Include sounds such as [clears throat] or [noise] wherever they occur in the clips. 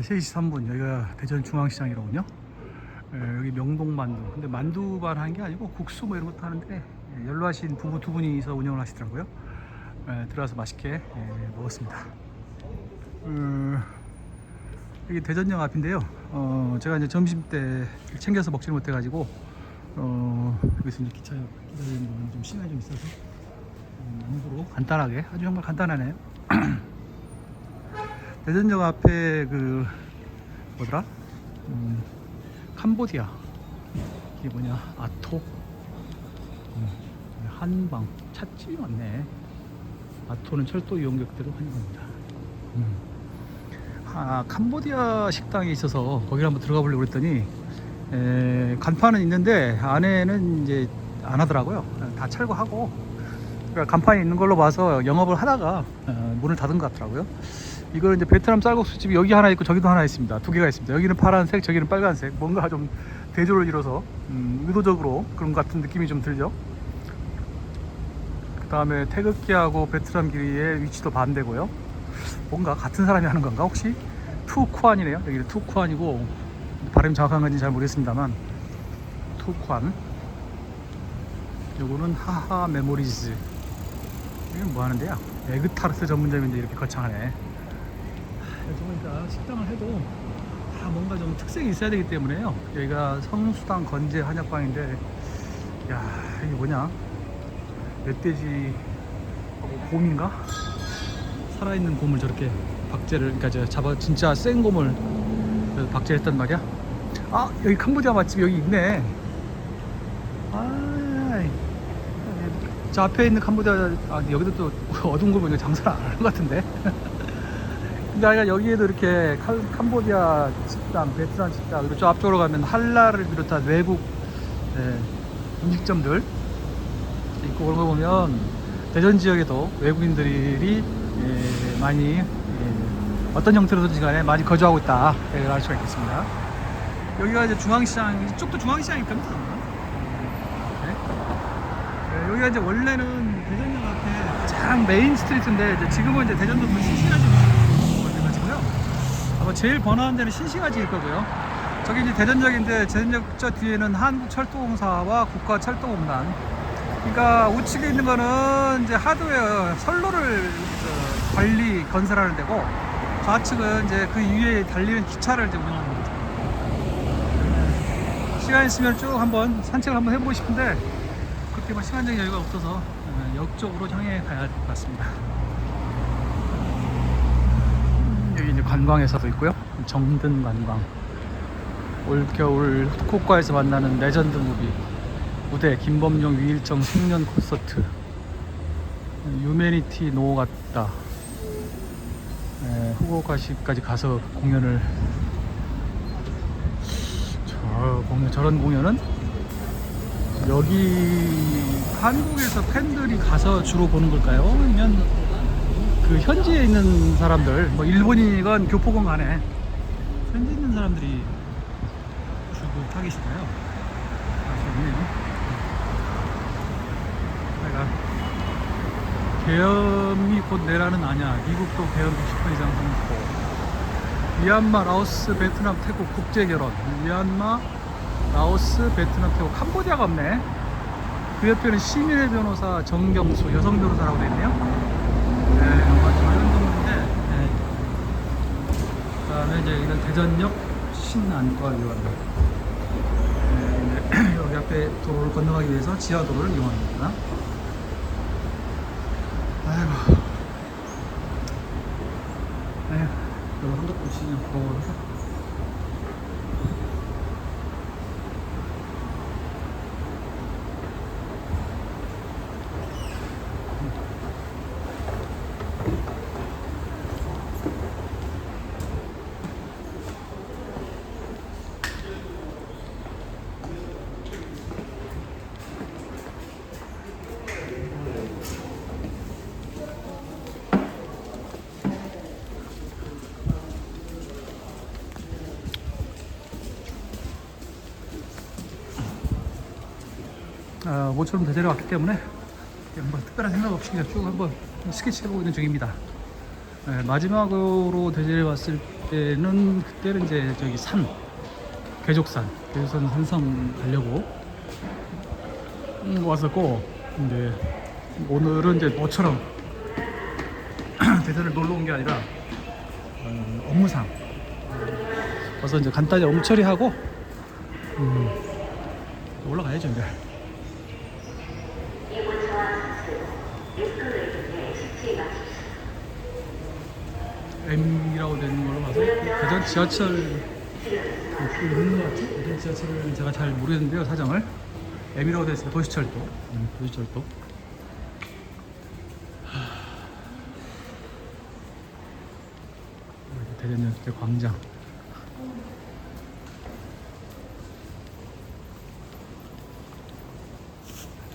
3시 3분 여기가 대전 중앙시장이라군요. 예, 여기 명동만두. 근데 만두만 한게 아니고 국수 뭐 이런 것도 하는데 예, 연로하신 부부 두 분이서 운영을 하시더라고요. 예, 들어가서 맛있게 예, 먹었습니다. 음, 여기 대전역 앞인데요. 어, 제가 이제 점심 때 챙겨서 먹지를 못해 가지고 어, 여기서 이제 기차 기다리는 거는 좀 시간이 좀 있어서 음, 남부로 간단하게 아주 정말 간단하네요. [clears throat] 대전역 앞에 그 뭐더라? 음, 캄보디아. 이게 뭐냐? 아토? 음, 한방. 찻집이 많네. 아토는 철도 이용객들을 환영합니다. 음. 아, 캄보디아 식당이 있어서 거기 한번 들어가 보려고 그랬더니 에, 간판은 있는데 안에는 이제 안 하더라고요. 다 철거하고. 그러니까 간판이 있는 걸로 봐서 영업을 하다가 어, 문을 닫은 것 같더라고요 이거는 이제 베트남 쌀국수 집이 여기 하나 있고 저기도 하나 있습니다. 두 개가 있습니다. 여기는 파란색, 저기는 빨간색. 뭔가 좀 대조를 이뤄서 음, 의도적으로 그런 것 같은 느낌이 좀 들죠. 그 다음에 태극기하고 베트남 길이의 위치도 반대고요. 뭔가 같은 사람이 하는 건가 혹시? 투쿠안이네요. 여기는 투쿠안이고 발음 정확한 건지 잘 모르겠습니다만 투쿠안. 요거는 하하 메모리즈. 이건 뭐 하는데요? 에그 타르트 전문점인데 이렇게 거창하네. 저희가 식당을 해도 다 뭔가 좀 특색이 있어야 되기 때문에요. 여기가 성수당 건재 한약방인데, 야 이게 뭐냐? 멧돼지 어, 곰인가? 살아있는 곰을 저렇게 박제를, 그러니까 저 잡아 진짜 센 곰을 그 박제했단 말이야. 아 여기 캄보디아 맛집 여기 있네. 아, 저 앞에 있는 캄보디아 아 여기도 또 [laughs] 어두운 걸 보니까 장사를 안 하는 것 같은데. [laughs] 아이가 여기에도 이렇게 칼- 캄보디아 식당, 베트남 식당, 그리고 저 앞쪽으로 가면 한라를 비롯한 외국 예, 음식점들 있고 그런 거 보면 대전 지역에도 외국인들이 예, 많이 예, 어떤 형태로든지 간에 많이 거주하고 있다 이렇게 알 수가 있겠습니다. 여기가 이제 중앙시장, 이쪽도 중앙시장일 겁니다. 네. 네, 여기가 이제 원래는 대전역 앞에 가장 메인 스트리트인데 지금은 이제 대전도 그 신시가지 돼가지고요. 아마 제일 번화한 데는 신시가지일 거고요. 저기 이제 대전역인데 대전역 저 뒤에는 한국철도공사와 국가철도공단. 그러니까 우측에 있는 거는 이제 하드웨어 선로를 저 관리 건설하는 데고 좌측은 이제 그 위에 달리는 기차를 이제 거죠. 시간 있으면 쭉 한번 산책을 한번 해보고 싶은데 그렇게 뭐 시간적인 여유가 없어서 어, 역 쪽으로 향해 가야 될 것 같습니다. 음, 여기 이제 관광에서도 있고요. 정든 관광. 올겨울 후쿠오카에서 만나는 레전드 무비 무대 김범용 위일정 생년 콘서트 유메니티 노 같다. 에, 후쿠오카시까지 가서 공연을 저 공연 저런 공연은 여기 한국에서 팬들이 가서 주로 보는 걸까요? 아니면 그 현지에 있는 사람들, 뭐 일본이건 교포건 간에 현지 있는 사람들이 주로 타깃인가요? 아, 좋네요. 내가 계엄이 곧 내라는 아냐. 미국도 계엄 60분 이상 선포. 미얀마, 라오스, 베트남, 태국 국제 결혼. 미얀마, 라오스, 베트남, 태국, 캄보디아가 없네. 그 옆에는 시민의 변호사 정경수 여성 변호사라고 되어 있네요. 네, 아마 저런 건데. 네. 대전역 신안과위원. 네, [clears throat] 여기 앞에 도로를 건너가기 위해서 지하도로를 이용합니다. 아이고. 아휴, 너무 한국도 시장 더워서. 어, 모처럼 대전에 왔기 때문에 뭐 특별한 생각 없이 그냥 쭉 한번 스케치해보고 있는 중입니다. 네, 마지막으로 대전에 왔을 그때는 그때는 이제 저기 산 계족산 계족산 산성 가려고 음, 왔었고 이제 오늘은 이제 너처럼 [clears throat] 대전을 놀러 온 게 아니라 어, 업무상 와서 이제 간단히 업무 처리하고 음, 올라가야죠 이제. M이라고 되는 걸로 봐서 대전 지하철 그 있는 것 같죠? 대전 지하철은 제가 잘 모르겠는데요 사정을. M이라고 되어 있어요 도시철도. 음, 도시철도. 대전역대 광장.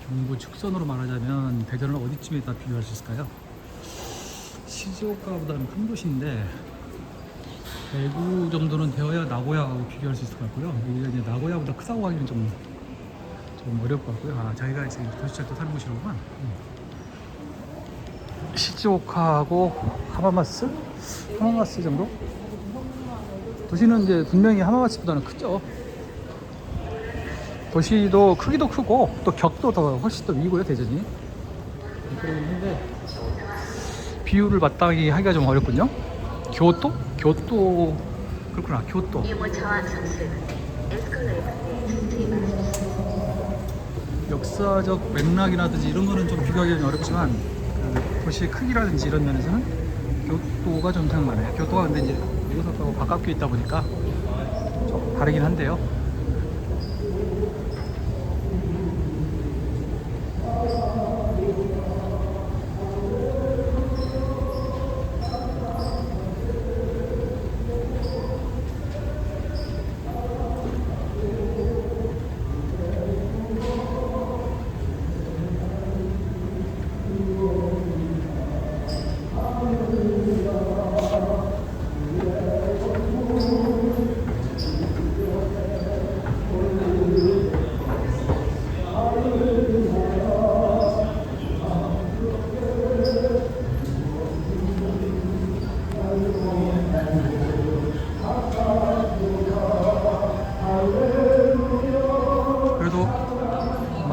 경부 축선으로 말하자면 대전을 어디쯤에다 비교할 수 있을까요? 시즈오카보다는 큰 도시인데 대구 정도는 되어야 나고야하고 비교할 수 있을 것 같고요. 여기가 이제 나고야보다 크다고 하기는 좀, 좀 어려울 것 같고요. 아, 자기가 지금 도시철도 사는 곳이로구만. 음. 시즈오카하고 하마마스? 하마마스 정도? 도시는 이제 분명히 하마마스보다는 크죠. 도시도 크기도 크고 또 격도 더 훨씬 더 위고요 대전이. 한데 비유를 마땅히 하기가 좀 어렵군요. 교토? 교토 그렇구나. 교토. 역사적 맥락이라든지 이런 거는 좀 비교하기 는 어렵지만 그 도시의 크기라든지 이런 면에서는 교토가 좀 생각나네요. 교토가 근데 이제 이곳하고 가깝게 있다 보니까 좀 다르긴 한데요.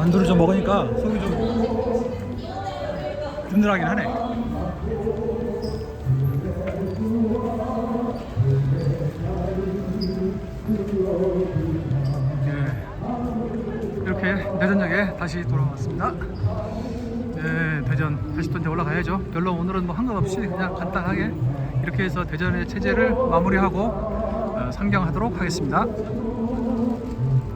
만두를 좀 먹으니까 속이 좀 든든하긴 하네. 예, 이렇게 대전역에 다시 돌아왔습니다. 네, 대전 다시 또 이제 올라가야죠. 별로 오늘은 뭐한것 없이 그냥 간단하게 이렇게 해서 대전의 체제를 마무리하고 어, 상경하도록 하겠습니다.